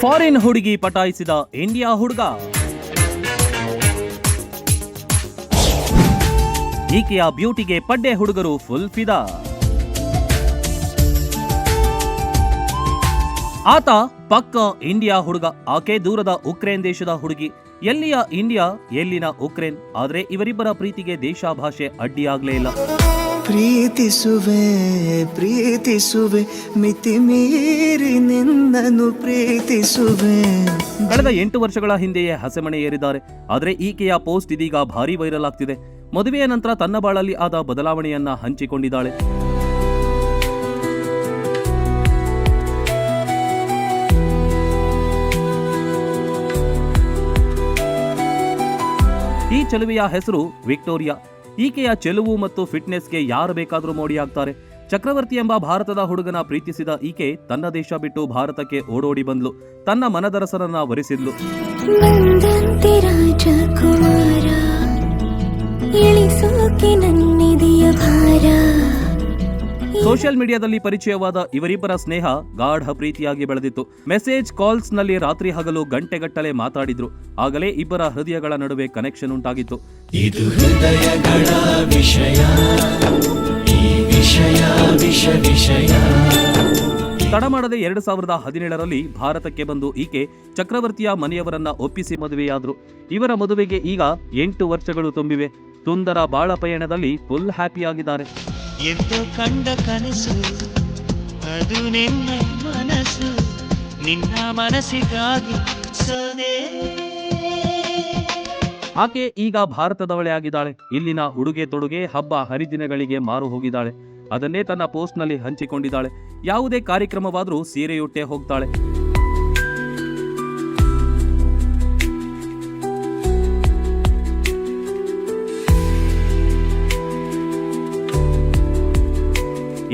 Foreign ಹುಡುಗಿ ಪಟಾಯಿಸಿದ India ಹುಡುಗ. ಈಕೆಯ ಬ್ಯೂಟಿಗೆ ಪಡ್ಡೆ ಹುಡುಗರು ಫುಲ್ ಫಿದಾ ಆತ ಪಕ್ಕ ಇಂಡಿಯಾ ಹುಡುಗ, ಆಕೆ ದೂರದ ಉಕ್ರೇನ್ ದೇಶದ ಹುಡುಗಿ. ಎಲ್ಲಿಯ ಇಂಡಿಯಾ, ಎಲ್ಲಿನ ಉಕ್ರೇನ್, ಆದ್ರೆ ಇವರಿಬ್ಬರ ಪ್ರೀತಿಗೆ ದೇಶ ಭಾಷೆ ಅಡ್ಡಿಯಾಗ್ಲೇ ಇಲ್ಲ. ಪ್ರೀತಿಸುವೆ ಪ್ರೀತಿಸುವೆ ಮಿತಿ ಮೀರಿ ನಿನ್ನನ್ನು ಪ್ರೀತಿಸುವೆ. ಕಳೆದ ಎಂಟು ವರ್ಷಗಳ ಹಿಂದೆಯೇ ಹಸೆಮಣೆ ಏರಿದ್ದಾರೆ. ಆದರೆ ಈಕೆಯ ಪೋಸ್ಟ್ ಇದೀಗ ಭಾರಿ ವೈರಲ್ ಆಗ್ತಿದೆ. ಮದುವೆಯ ನಂತರ ತನ್ನ ಬಾಳಲ್ಲಿ ಆದ ಬದಲಾವಣೆಯನ್ನ ಹಂಚಿಕೊಂಡಿದ್ದಾಳೆ. ಈ ಚಲುವೆಯ ಹೆಸರು ವಿಕ್ಟೋರಿಯಾ. ಈಕೆಯ ಚೆಲುವು ಮತ್ತು ಫಿಟ್ನೆಸ್ಗೆ ಯಾರು ಬೇಕಾದರೂ ಮೋಡಿಯಾಗ್ತಾರೆ ಚಕ್ರವರ್ತಿ ಎಂಬ ಭಾರತದ ಹುಡುಗನ ಪ್ರೀತಿಸಿದ ಈಕೆ ತನ್ನ ದೇಶ ಬಿಟ್ಟು ಭಾರತಕ್ಕೆ ಓಡೋಡಿ ಬಂದ್ಲು. ತನ್ನ ಮನದರಸನನ್ನ ವರಿಸಿದ್ಲು. ಸೋಷಿಯಲ್ ಮೀಡಿಯಾದಲ್ಲಿ ಪರಿಚಯವಾದ ಇವರಿಬ್ಬರ ಸ್ನೇಹ ಗಾಢ ಪ್ರೀತಿಯಾಗಿ ಬೆಳೆದಿತ್ತು. ಮೆಸೇಜ್ ಕಾಲ್ಸ್ನಲ್ಲಿ ರಾತ್ರಿ ಹಗಲು ಗಂಟೆಗಟ್ಟಲೆ ಮಾತಾಡಿದ್ರು. ಆಗಲೇ ಇಬ್ಬರ ಹೃದಯಗಳ ನಡುವೆ ಕನೆಕ್ಷನ್ ಉಂಟಾಗಿತ್ತು. ಇದು ಹೃದಯಗಳ ವಿಷಯ. ವಿಷಯ ವಿಷ ವಿಷಯ. ತಡ ಮಾಡದೆ ಎರಡು ಸಾವಿರದ ಹದಿನೇಳರಲ್ಲಿ ಭಾರತಕ್ಕೆ ಬಂದು ಈಕೆ ಚಕ್ರವರ್ತಿಯ ಮನೆಯವರನ್ನ ಒಪ್ಪಿಸಿ ಮದುವೆಯಾದ್ರು. ಇವರ ಮದುವೆಗೆ ಈಗ ಎಂಟು ವರ್ಷಗಳು ತುಂಬಿವೆ. ಸುಂದರ ಬಾಳ ಪಯಣದಲ್ಲಿ ಫುಲ್ ಹ್ಯಾಪಿಯಾಗಿದ್ದಾರೆ ಎಂದು ಕಂಡ ಕನಸು, ಅದು ನಿನ್ನ ಮನಸ್ಸು, ನಿನ್ನ ಮನಸ್ಸಿಗಾಗಿ ಸದೇ ಆಕೆ ಈಗ ಭಾರತದವಳೇ ಆಗಿದ್ದಾಳೆ. ಇಲ್ಲಿನ ಉಡುಗೆ ತೊಡುಗೆ ಹಬ್ಬ ಹರಿದಿನಗಳಿಗೆ ಮಾರು ಹೋಗಿದ್ದಾಳೆ. ಅದನ್ನೇ ತನ್ನ ಪೋಸ್ಟ್ನಲ್ಲಿ ಹಂಚಿಕೊಂಡಿದ್ದಾಳೆ. ಯಾವುದೇ ಕಾರ್ಯಕ್ರಮವಾದರೂ ಸೀರೆಯುಟ್ಟೆ ಹೋಗ್ತಾಳೆ.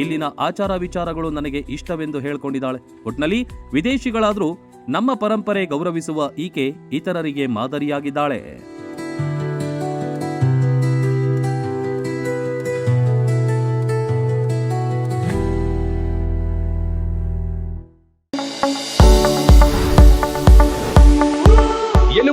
ಇಲ್ಲಿನ ಆಚಾರ ವಿಚಾರಗಳು ನನಗೆ ಇಷ್ಟವೆಂದು ಹೇಳಿಕೊಂಡಿದ್ದಾಳೆ. ಒಟ್ನಲ್ಲಿ ವಿದೇಶಿಗಳಾದರೂ ನಮ್ಮ ಪರಂಪರೆ ಗೌರವಿಸುವ ಈಕೆ ಇತರರಿಗೆ ಮಾದರಿಯಾಗಿದ್ದಾಳೆ.